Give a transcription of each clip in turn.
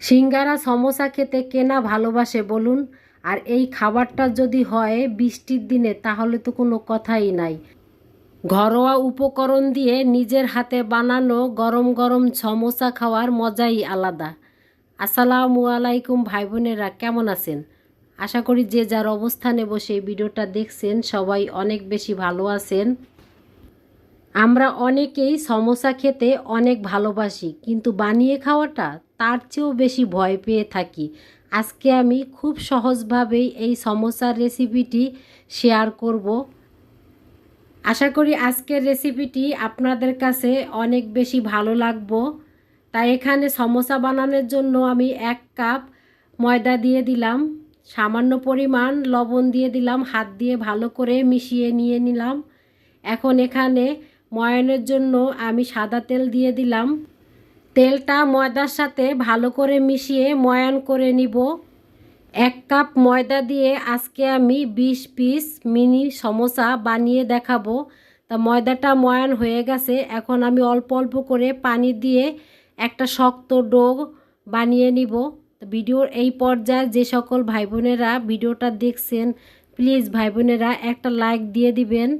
সিঙ্গারা, সমোসা খেতে কেনা ভালোবাসে বলুন? আর এই খাবারটা যদি হয় বৃষ্টির দিনে, তাহলে তো কোনো কথাই নাই। ঘরোয়া উপকরণ দিয়ে নিজের হাতে বানানো গরম গরম সমোসা খাওয়ার মজাই আলাদা। আসসালামু আলাইকুম ভাই বোনেরা কেমন আছেন? আশা করি যে যার অবস্থানে বসে ভিডিওটা দেখছেন, সবাই অনেক বেশি ভালো আছেন। আমরা অনেকেই সমোসা খেতে অনেক ভালোবাসি, কিন্তু বানিয়ে খাওয়াটা তার চেয়েও বেশি ভয় পেয়ে থাকি। আজকে আমি খুব সহজভাবেই এই সমোসার রেসিপিটি শেয়ার করব। আশা করি আজকের রেসিপিটি আপনাদের কাছে অনেক বেশি ভালো লাগবো। তাই এখানে সমোসা বানানোর জন্য আমি এক কাপ ময়দা দিয়ে দিলাম, সামান্য পরিমাণ লবণ দিয়ে দিলাম, হাত দিয়ে ভালো করে মিশিয়ে নিয়ে নিলাম। এখন এখানে ময়ানের জন্য আমি সাদা তেল দিয়ে দিলাম। তেলটা ময়দার সাথে ভালো করে মিশিয়ে ময়ান করে নিব। এক কাপ ময়দা দিয়ে আজকে আমি বিশ পিস মিনি সমোসা বানিয়ে দেখাবো। তা ময়দাটা ময়ান হয়ে গেছে। এখন আমি অল্প অল্প করে পানি দিয়ে একটা শক্ত ডো বানিয়ে নিব। ভিডিওর এই পর্যায়ে যে সকল ভাই বোনেরা ভিডিওটা দেখছেন, প্লিজ ভাই বোনেরা একটা লাইক দিয়ে দিবেন।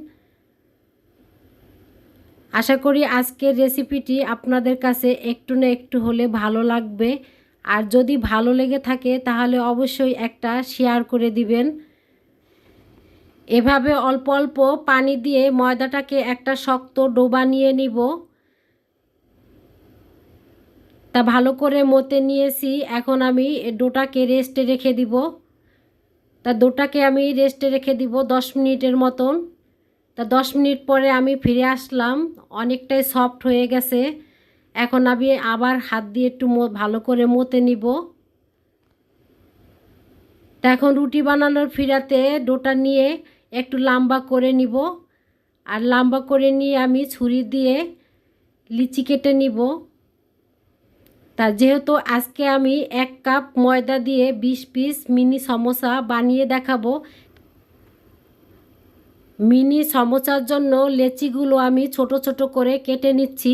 আশা করি আজকের রেসিপিটি আপনাদের কাছে একটু না একটু হলে ভালো লাগবে। আর যদি ভালো লেগে থাকে, তাহলে অবশ্যই একটা শেয়ার করে দিবেন। এভাবে অল্প অল্প পানি দিয়ে ময়দাটাকে একটা শক্ত ডোবা নিয়ে নিব। তা ভালো করে মতে নিয়েছি, এখন আমি ডোটাকে রেস্টে রেখে দিব। তা ডোটাকে আমি রেস্টে রেখে দিব দশ মিনিটের মতন। তা দশ মিনিট পরে আমি ফিরে আসলাম। অনেকটাই সফট হয়ে গেছে। এখন আমি আবার হাত দিয়ে একটু ভালো করে মতে নিব। তা এখন রুটি বানানোর ফিরাতে ডোটা নিয়ে একটু লম্বা করে নিব। আর লম্বা করে নিয়ে আমি ছুরি দিয়ে লিচি কেটে নিব। তা যেহেতু আজকে আমি এক কাপ ময়দা দিয়ে বিশ পিস মিনি সমোসা বানিয়ে দেখাবো মিনি সমোসার জন্য লেচিগুলো আমি ছোট ছোট করে কেটে নিচ্ছি।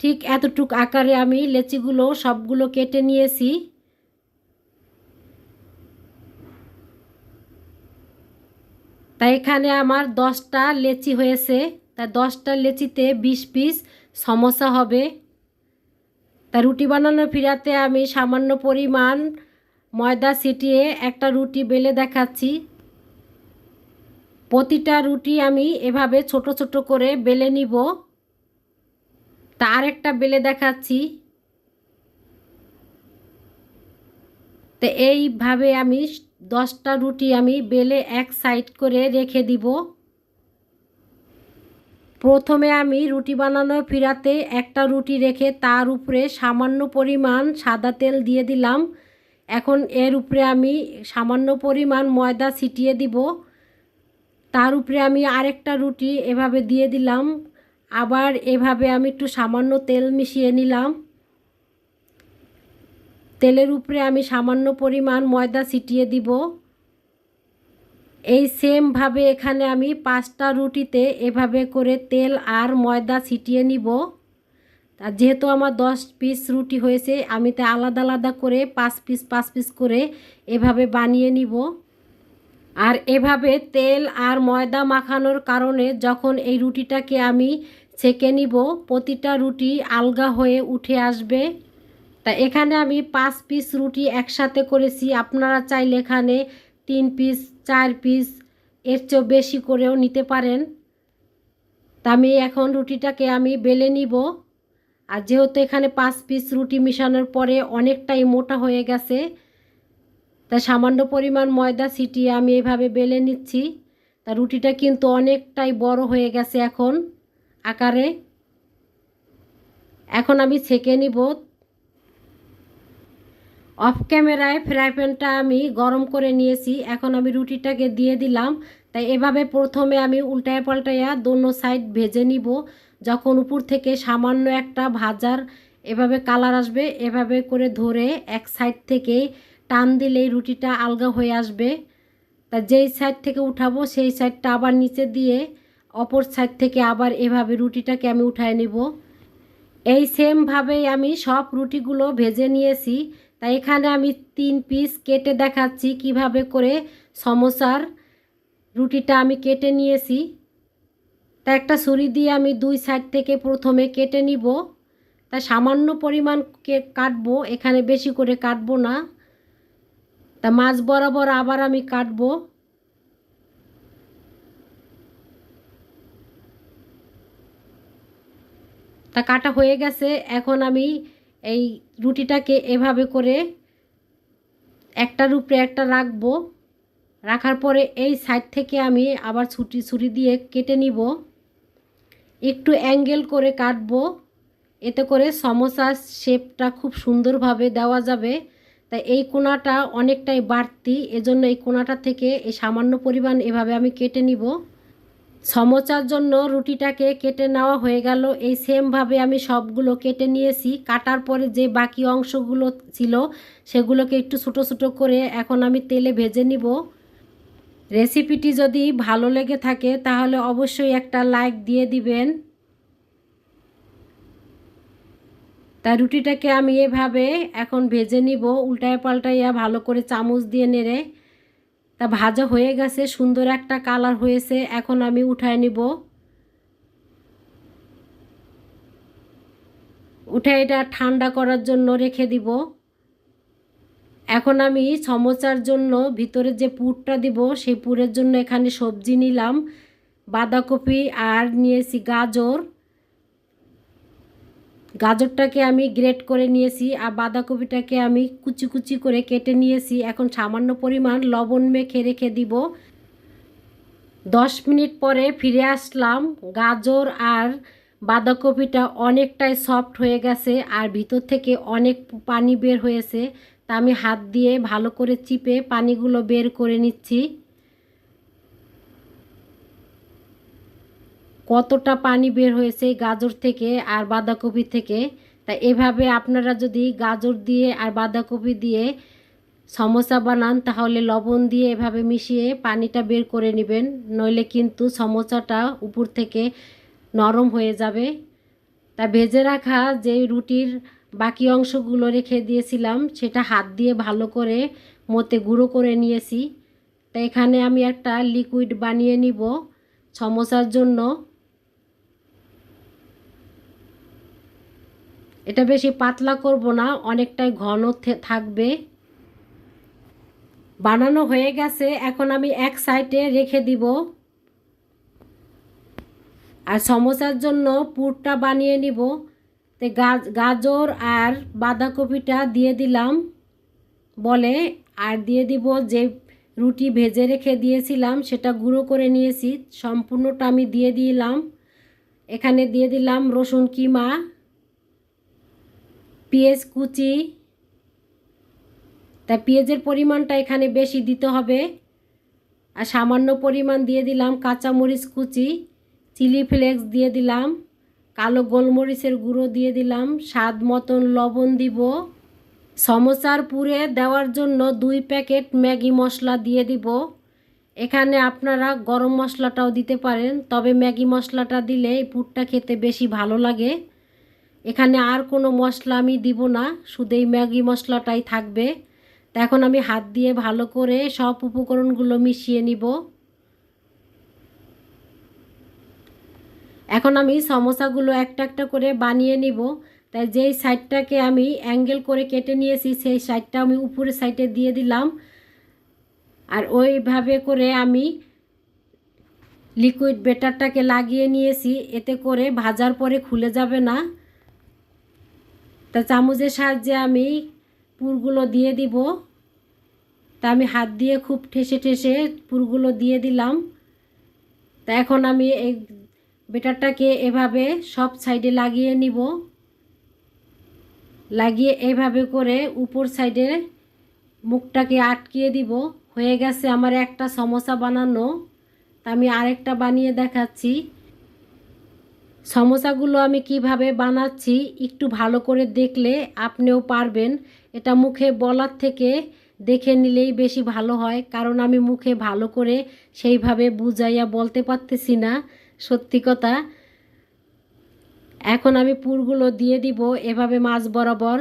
ঠিক এতটুক আকারে আমি লেচিগুলো সবগুলো কেটে নিয়েছি। তাই এখানে আমার দশটা লেচি হয়েছে। তা দশটা লেচিতে বিশ পিস সমস্যা হবে। তা রুটি বানানো ফিরাতে আমি সামান্য পরিমাণ ময়দা ছিটিয়ে একটা রুটি বেলে দেখাচ্ছি। প্রতিটা রুটি আমি এভাবে ছোট ছোট করে বেলে নিব। তা আরেকটা বেলে দেখাচ্ছি। তো এইভাবে আমি দশটা রুটি আমি বেলে এক সাইড করে রেখে দিব। প্রথমে আমি রুটি বানানো ফিরাতে একটা রুটি রেখে তার উপরে সামান্য পরিমাণ সাদা তেল দিয়ে দিলাম। এখন এর উপরে আমি সামান্য পরিমাণ ময়দা ছিটিয়ে দিব। তার উপরে আমি আরেকটা রুটি এভাবে দিয়ে দিলাম। আবার এভাবে আমি একটু সামান্য তেল মিশিয়ে নিলাম। তেলের উপরে আমি সামান্য পরিমাণ ময়দা ছিটিয়ে দিব। এই সেমভাবে এখানে আমি পাঁচটা রুটিতে এভাবে করে তেল আর ময়দা ছিটিয়ে নিব। আর যেহেতু আমার দশ পিস রুটি হয়েছে, আমি তা আলাদা আলাদা করে পাঁচ পিস পাঁচ পিস করে এভাবে বানিয়ে নিব। আর এভাবে তেল আর ময়দা মাখানোর কারণে যখন এই রুটিটাকে আমি ছেঁকে নিব, প্রতিটা রুটি আলগা হয়ে উঠে আসবে। তা এখানে আমি পাঁচ পিস রুটি একসাথে করেছি। আপনারা চাইলে এখানে তিন পিস, চার পিস, এর চেয়েও বেশি করেও নিতে পারেন। তা আমি এখন রুটিটাকে আমি বেলে নিব। আর যেহেতু এখানে পাঁচ পিস রুটি মিশানোর পরে অনেকটাই মোটা হয়ে গেছে তা সামান্য পরিমাণ ময়দা ছিটিয়ে আমি এভাবে বেলে নিচ্ছি। তা রুটিটা কিন্তু অনেকটাই বড় হয়ে গেছে এখন আকারে। এখন আমি ছেঁকে নিব। অফ ক্যামেরায় ফ্রাই প্যানটা আমি গরম করে নিয়েছি। এখন আমি রুটিটাকে দিয়ে দিলাম। তাই এভাবে প্রথমে আমি উল্টায় পাল্টাইয়া দোনো সাইড ভেজে নিব। যখন উপর থেকে সামান্য একটা ভাজার এভাবে কালার আসবে, এভাবে করে ধরে এক সাইড থেকে টান দিলেই রুটিটা আলগা হয়ে আসবে। তা যেই সাইড থেকে উঠাবো, সেই সাইডটা আবার নিচে দিয়ে অপর সাইড থেকে আবার এভাবে রুটিটাকে আমি উঠায় নিব। এই সেমভাবেই আমি সব রুটিগুলো ভেজে নিয়েছি। তাই এখানে আমি তিন পিস কেটে দেখাচ্ছি কীভাবে করে সমোসার রুটিটা আমি কেটে নিয়েছি। তা একটা ছুরি দিয়ে আমি দুই সাইড থেকে প্রথমে কেটে নিব। তা সামান্য পরিমাণ কাটবো, এখানে বেশি করে কাটবো না। তা মাছ বরাবর আবার আমি কাটবো। তা কাটা হয়ে গেছে, এখন আমি এই রুটিটাকে এভাবে করে একটার উপরে একটা রাখব। রাখার পরে এই সাইড থেকে আমি আবার ছুটি ছুরি দিয়ে কেটে নিব। একটু অ্যাঙ্গেল করে কাটবো, এতে করে সমোসার শেপটা খুব সুন্দরভাবে দেওয়া যাবে। তাই এই কোনাটা অনেকটাই বাড়তি। এজন্য এই কোনাটা থেকে এই সামান্য পরিমাণ এভাবে আমি কেটে নিব। সমচার জন্য রুটিটাকে কেটে নেওয়া হয়ে গেল। এই সেমভাবে আমি সবগুলো কেটে নিয়েছি। কাটার পরে যে বাকি অংশগুলো ছিল, সেগুলোকে একটু ছোটো ছোটো করে এখন আমি তেলে ভেজে নিব। রেসিপিটি যদি ভালো লেগে থাকে, তাহলে অবশ্যই একটা লাইক দিয়ে দিবেন। তা রুটিটাকে আমি এভাবে এখন ভেজে নিব, উল্টায় পাল্টাইয়া ভালো করে চামচ দিয়ে নেড়ে। তা ভাজা হয়ে গেছে, সুন্দর একটা কালার হয়েছে, এখন আমি উঠায় নিব। উঠে এটা ঠান্ডা করার জন্য রেখে দিব। এখন আমি সমোচার জন্য ভিতরে যে পুরটা দিব, সেই পুরের জন্য এখানে সবজি নিলাম, বাঁধাকপি আর নিয়েছি গাজর। গাজরটাকে আমি গ্রেট করে নিয়েছি আর বাঁধাকপিটাকে আমি কুচি কুচি করে কেটে নিয়েছি। এখন সামান্য পরিমাণ লবণ মেখে রেখে দিব। দশ মিনিট পরে ফিরে আসলাম। গাজর আর বাঁধাকপিটা অনেকটাই সফট হয়ে গেছে আর ভিতর থেকে অনেক পানি বের হয়েছে। তা আমি হাত দিয়ে ভালো করে চিপে পানিগুলো বের করে নিচ্ছি। কতটা পানি বের হয়েছে গাজর থেকে আর বাঁধাকপি থেকে, তা এভাবে আপনারা যদি গাজর দিয়ে আর বাঁধাকপি দিয়ে সমোসা বানান, তাহলে লবণ দিয়ে এভাবে মিশিয়ে পানিটা বের করে নেবেন, নইলে কিন্তু সমোসাটা উপর থেকে নরম হয়ে যাবে। তা ভেজে রাখা যে রুটির বাকি অংশগুলো রেখে দিয়েছিলাম, সেটা হাত দিয়ে ভালো করে মতে গুঁড়ো করে নিয়েছি। তা এখানে আমি একটা লিকুইড বানিয়ে নিব সমোসার জন্য। এটা বেশি পাতলা করব না, অনেকটাই ঘন থাকবে। বানানো হয়ে গেছে, এখন আমি এক সাইডে রেখে দিব। আর সমোসার জন্য পুরটা বানিয়ে নিব। তো গাজর আর বাঁধাকপিটা দিয়ে দিলাম বলে, আর দিয়ে দিব যে রুটি ভেজে রেখে দিয়েছিলাম, সেটা গুঁড়ো করে নিয়েছি। সম্পূর্ণটা আমি দিয়ে দিলাম। এখানে দিয়ে দিলাম রসুন কিমা। পেঁয়াজ কুচি, তা পেঁয়াজের পরিমাণটা এখানে বেশি দিতে হবে। আর সামান্য পরিমাণ দিয়ে দিলাম কাঁচামরিচ কুচি, চিলি ফ্লেক্স দিয়ে দিলাম, কালো গোলমরিচের গুঁড়ো দিয়ে দিলাম, স্বাদ মতন লবণ দিব। সমোসার পুরে দেওয়ার জন্য দুই প্যাকেট ম্যাগি মশলা দিয়ে দিব। এখানে আপনারা গরম মশলাটাও দিতে পারেন, তবে ম্যাগি মশলাটা দিলে এই পুরটা খেতে বেশি ভালো লাগে। এখানে আর কোনো মশলা আমি দিব না, শুধু এই ম্যাগি মশলাটাই থাকবে। তা এখন আমি হাত দিয়ে ভালো করে সব উপকরণগুলো মিশিয়ে নিব। এখন আমি সমোসাগুলো একটা একটা করে বানিয়ে নিব। তাই যেই সাইডটাকে আমি অ্যাঙ্গেল করে কেটে নিয়েছি, সেই সাইডটা আমি উপরের সাইডে দিয়ে দিলাম। আর ওইভাবে করে আমি লিকুইড বেটারটাকে লাগিয়ে নিয়েছি, এতে করে ভাজার পরে খুলে যাবে না। তা চামচের সাহায্যে আমি পুরগুলো দিয়ে দিব। তা আমি হাত দিয়ে খুব ঠেসে ঠেসে পুরগুলো দিয়ে দিলাম। তা এখন আমি এই বেটারটাকে এভাবে সব সাইডে লাগিয়ে নিব। লাগিয়ে এভাবে করে উপর সাইডে মুখটাকে আটকিয়ে দিব। হয়ে গেছে আমার একটা সমোসা বানানো। তা আমি আরেকটা বানিয়ে দেখাচ্ছি। সমোসাগুলো আমি কীভাবে বানাচ্ছি একটু ভালো করে দেখলে আপনিও পারবেন। এটা মুখে বলার থেকে দেখে নিলেই বেশি ভালো হয়, কারণ আমি মুখে ভালো করে সেইভাবে বুঝাইয়া বলতে পারতেছি না। সত্যি কথা, এখন আমি পুরগুলো দিয়ে দিব এভাবে মাছ বরাবর,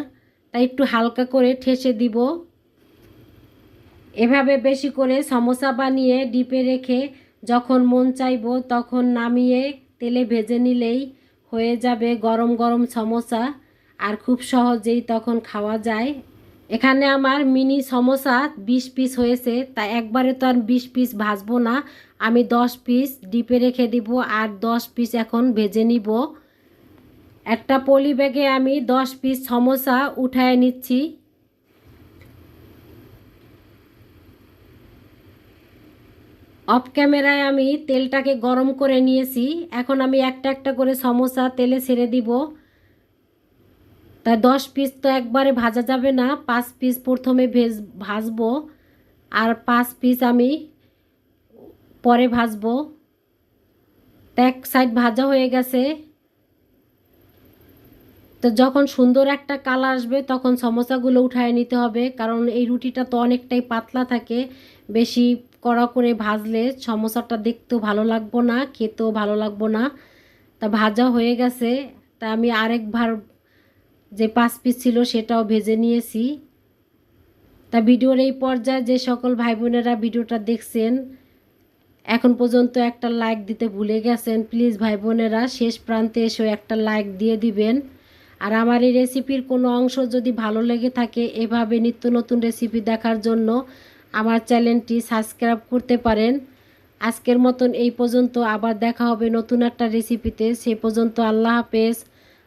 তাই একটু হালকা করে ঠেসে দিব। এভাবে বেশি করে সমোসা বানিয়ে ডিপে রেখে যখন মন চাইব তখন নামিয়ে তেলে ভেজে নিলেই হয়ে যাবে গরম গরম সমোসা। আর খুব সহজেই তখন খাওয়া যায়। এখানে আমার মিনি সমোসা বিশ পিস হয়েছে, তা একবারে তো আর বিশ পিস ভাজবো না। আমি দশ পিস ডিপে রেখে দিব আর দশ পিস এখন ভেজে নিব। একটা পলি ব্যাগে আমি দশ পিস সমোসা উঠায় নিচ্ছি। অফ ক্যামেরায় আমি তেলটাকে গরম করে নিয়েছি। এখন আমি একটা একটা করে সমোসা তেলে ছেড়ে দিব। তাই দশ পিস তো একবারে ভাজা যাবে না, পাঁচ পিস প্রথমে ভেজ ভাজবো আর পাঁচ পিস আমি পরে ভাজবো। তা এক সাইড ভাজা হয়ে গেছে। তো যখন সুন্দর একটা কালার আসবে তখন সমোসাগুলো উঠায় নিতে হবে, কারণ এই রুটিটা তো অনেকটাই পাতলা থাকে, বেশি কড়া করে ভাজলে সমোসাটা দেখতেও ভালো লাগবো না, খেতেও ভালো লাগবো না। তা ভাজা হয়ে গেছে। তা আমি আরেকবার যে পাঁচ পিস ছিল সেটাও ভেজে নিয়েছি। তা ভিডিওর এই পর্যায়ে যে সকল ভাই বোনেরা ভিডিওটা দেখছেন, এখন পর্যন্ত একটা লাইক দিতে ভুলে গেছেন প্লিজ ভাই বোনেরা শেষ প্রান্তে এসেও একটা লাইক দিয়ে দিবেন। আর আমার এই রেসিপির কোনো অংশ যদি ভালো লেগে থাকে, এভাবে নিত্য নতুন রেসিপি দেখার জন্য আমার চ্যানেলটি সাবস্ক্রাইব করতে পারেন। আজকের মতন এই পর্যন্ত। আবার দেখা হবে নতুন একটা রেসিপিতে। সে পর্যন্ত আল্লাহ হাফেজ।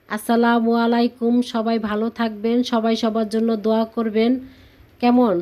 আসসালামু আলাইকুম। সবাই ভালো থাকবেন। সবাই সবার জন্য দোয়া করবেন। কেমন?